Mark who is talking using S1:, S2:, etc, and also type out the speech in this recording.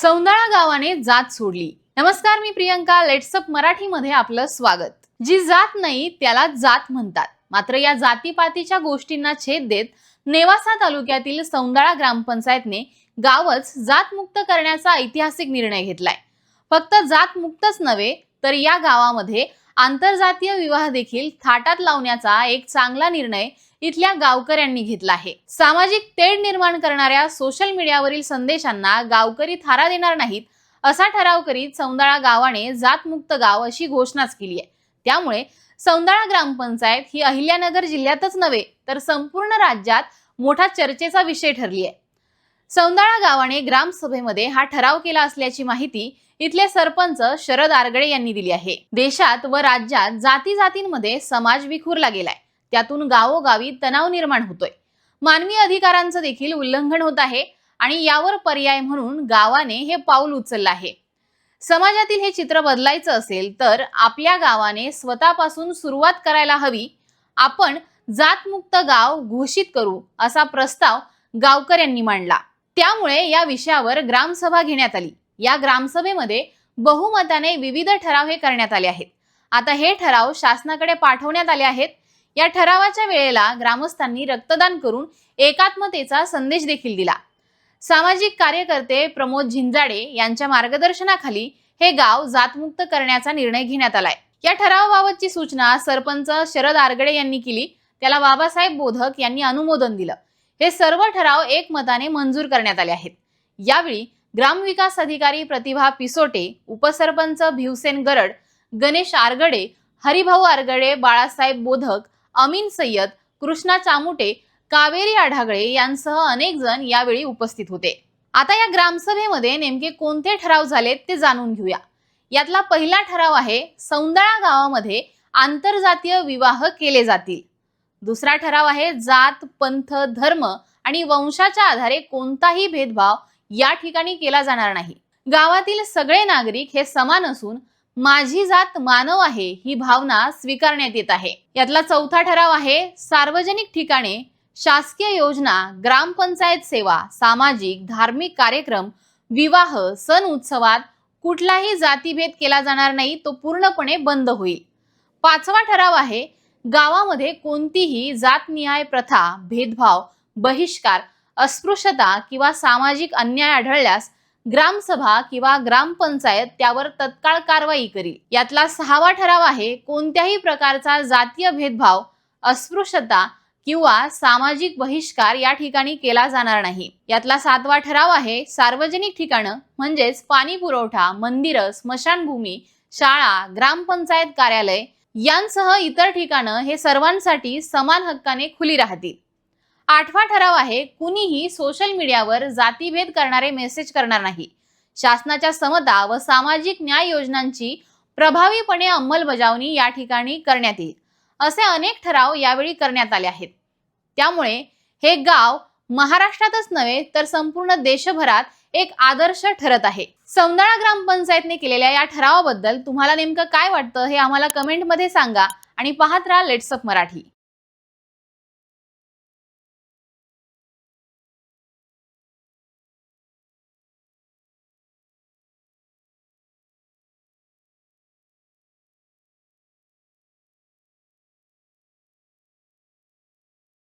S1: सौंदाळा गावाने जात सोडली. नमस्कार मी प्रियंका लेट्सअप मराठीमध्ये आपलं स्वागत. जी जात नाही त्याला जात म्हणतात. मात्र या जातीपातीच्या गोष्टींना छेद देत नेवासा तालुक्यातील सौंदाळा ग्रामपंचायतने गावच जातमुक्त करण्याचा ऐतिहासिक निर्णय घेतलाय. फक्त जातमुक्तच नव्हे तर या गावामध्ये आंतरजातीय विवाह देखील थाटात लावण्याचा एक चांगला निर्णय इथल्या गावकऱ्यांनी घेतला आहे. सामाजिक तेढ निर्माण करणाऱ्या सोशल मीडियावरील संदेशांना गावकरी थारा देणार नाहीत असा ठराव करीत सौंदाळा गावाने जातमुक्त गाव अशी घोषणाच केली आहे. त्यामुळे सौंदाळा ग्रामपंचायत ही अहिल्यानगर जिल्ह्यातच नव्हे तर संपूर्ण राज्यात मोठा चर्चेचा विषय ठरली आहे. सौंदाळा गावाने ग्रामसभेमध्ये हा ठराव केला असल्याची माहिती इथले सरपंच शरद आरगडे यांनी दिली आहे. देशात व राज्यात जाती जातींमध्ये समाज विखुरला गेलाय. त्यातून गावोगावी तणाव निर्माण होतोय. मानवी अधिकारांचं देखील उल्लंघन होत आहे आणि यावर पर्याय म्हणून गावाने हे पाऊल उचललं आहे. समाजातील हे चित्र बदलायचं असेल तर आपल्या गावाने स्वतःपासून सुरुवात करायला हवी. आपण जातमुक्त गाव घोषित करू असा प्रस्ताव गावकर यांनी मांडला. त्यामुळे या विषयावर ग्रामसभा घेण्यात आली. या ग्रामसभेमध्ये बहुमताने विविध ठराव हे करण्यात आले आहेत. आता हे ठराव शासनाकडे पाठवण्यात आले आहेत. या ठरावाच्या वेळेला ग्रामस्थांनी रक्तदान करून एकात्मतेचा संदेश देखील दिला. सामाजिक कार्यकर्ते प्रमोद झिंजाडे यांच्या मार्गदर्शनाखाली हे गाव जातमुक्त करण्याचा निर्णय घेण्यात आलाय. या ठरावाबाबतची सूचना सरपंच शरद आरगडे यांनी केली. त्याला बाबासाहेब बोधक यांनी अनुमोदन दिलं. हे सर्व ठराव एकमताने मंजूर करण्यात आले आहेत. यावेळी ग्रामविकास अधिकारी प्रतिभा पिसोटे उपसरपंच भिवसेन गरड गणेश आरगडे हरिभाऊ आरगडे बाळासाहेब बोधक अमीन सय्यद कृष्णा चामुटे कावेरी आढागळे यांसह अनेक जण यावेळी उपस्थित होते. आता या ग्रामसभेमध्ये नेमके कोणते ठराव झालेत ते जाणून घेऊया. यातला पहिला ठराव आहे सौंदळा गावामध्ये आंतरजातीय विवाह केले जातील. दुसरा ठराव आहे जात पंथ धर्म आणि वंशाच्या आधारे कोणताही भेदभाव या ठिकाणी केला जाणार नाही. गावातील सगळे नागरिक हे समान असून माझी जात मानव आहे ही भावना स्वीकारण्यात येत आहे. यातला चौथा ठराव आहे सार्वजनिक ठिकाणे शासकीय योजना ग्रामपंचायत सेवा सामाजिक धार्मिक कार्यक्रम विवाह सण उत्सवात कुठलाही जातीभेद केला जाणार नाही तो पूर्णपणे बंद होईल. पाचवा ठराव आहे गावामध्ये कोणतीही जातनिहाय प्रथा भेदभाव बहिष्कार अस्पृश्यता किंवा सामाजिक अन्याय आढळल्यास ग्रामसभा किंवा ग्रामपंचायत त्यावर तत्काळ कारवाई करील. यातला सहावा ठराव आहे कोणत्याही प्रकारचा जातीय भेदभाव अस्पृश्यता किंवा सामाजिक बहिष्कार या ठिकाणी केला जाणार नाही. यातला सातवा ठराव आहे सार्वजनिक ठिकाणं म्हणजेच पाणी पुरवठा मंदिरं स्मशानभूमी शाळा ग्रामपंचायत कार्यालय यांसह इतर ठिकाणं हे सर्वांसाठी समान हक्काने खुली राहतील. आठवा ठराव आहे कुणीही सोशल मीडियावर जातीभेद करणारे मेसेज करणार नाही. शासनाच्या समता व सामाजिक न्याय योजनांची प्रभावीपणे अंमलबजावणी या ठिकाणी करण्यात येईल. असे अनेक ठराव यावेळी करण्यात आले आहेत. त्यामुळे हे गाव महाराष्ट्रातच नव्हे तर संपूर्ण देशभरात एक आदर्श ठरत आहे. सौंदळा ग्रामपंचायतने केलेल्या या ठरावाबद्दल तुम्हाला नेमकं काय वाटतं हे आम्हाला कमेंटमध्ये सांगा आणि पाहत राहा लेट्सअप मराठी.